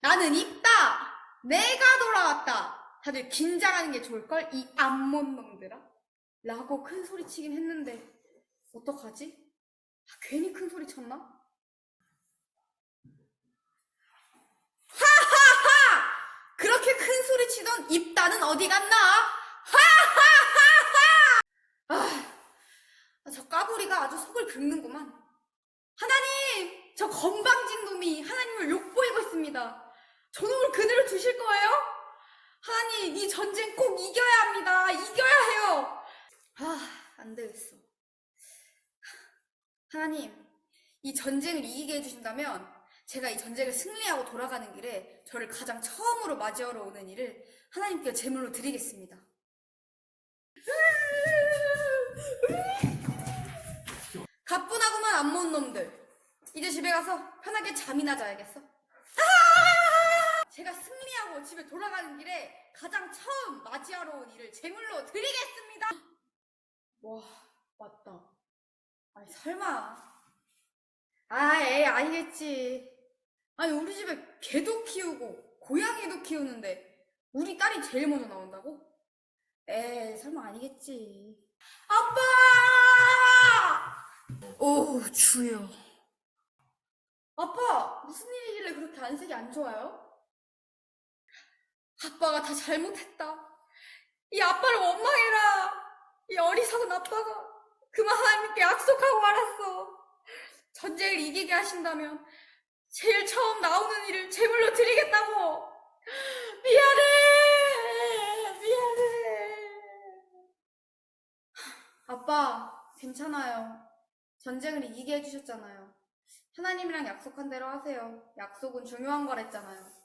나는 있다! 내가 돌아왔다! 다들 긴장하는 게 좋을걸? 이 암몬 놈들아? 라고 큰 소리 치긴 했는데, 어떡하지? 아, 괜히 큰 소리 쳤나? 하하하! 그렇게 큰 소리 치던 입다는 어디 갔나? 하하하하! 아, 저 까불이가 아주 속을 긁는구만. 하나님! 저 건방진 놈이 하나님을 욕보이고 있습니다. 저놈을 그대로 두실 거예요? 하나님, 이 전쟁 꼭 이겨야 합니다. 이겨야 해요. 아, 안 되겠어. 하나님, 이 전쟁을 이기게 해주신다면 제가 이 전쟁을 승리하고 돌아가는 길에 저를 가장 처음으로 맞이하러 오는 일을 하나님께 제물로 드리겠습니다. 가뿐하구만 안 모은 놈들. 이제 집에 가서 편하게 잠이나 자야겠어. 승리하고 집에 돌아가는 길에 가장 처음 맞이하러 온 일을 제물로 드리겠습니다. 와, 맞다. 아니, 설마. 아, 에이, 아니겠지. 아니, 우리 집에 개도 키우고, 고양이도 키우는데, 우리 딸이 제일 먼저 나온다고? 에이, 설마 아니겠지. 아빠! 오, 주여. 아빠, 무슨 일이길래 그렇게 안색이 안 좋아요? 아빠가 다 잘못했다. 이 아빠를 원망해라. 이 어리석은 아빠가 그만 하나님께 약속하고 말았어. 전쟁을 이기게 하신다면 제일 처음 나오는 일을 제물로 드리겠다고. 미안해. 미안해. 아빠, 괜찮아요. 전쟁을 이기게 해주셨잖아요. 하나님이랑 약속한 대로 하세요. 약속은 중요한 거랬잖아요.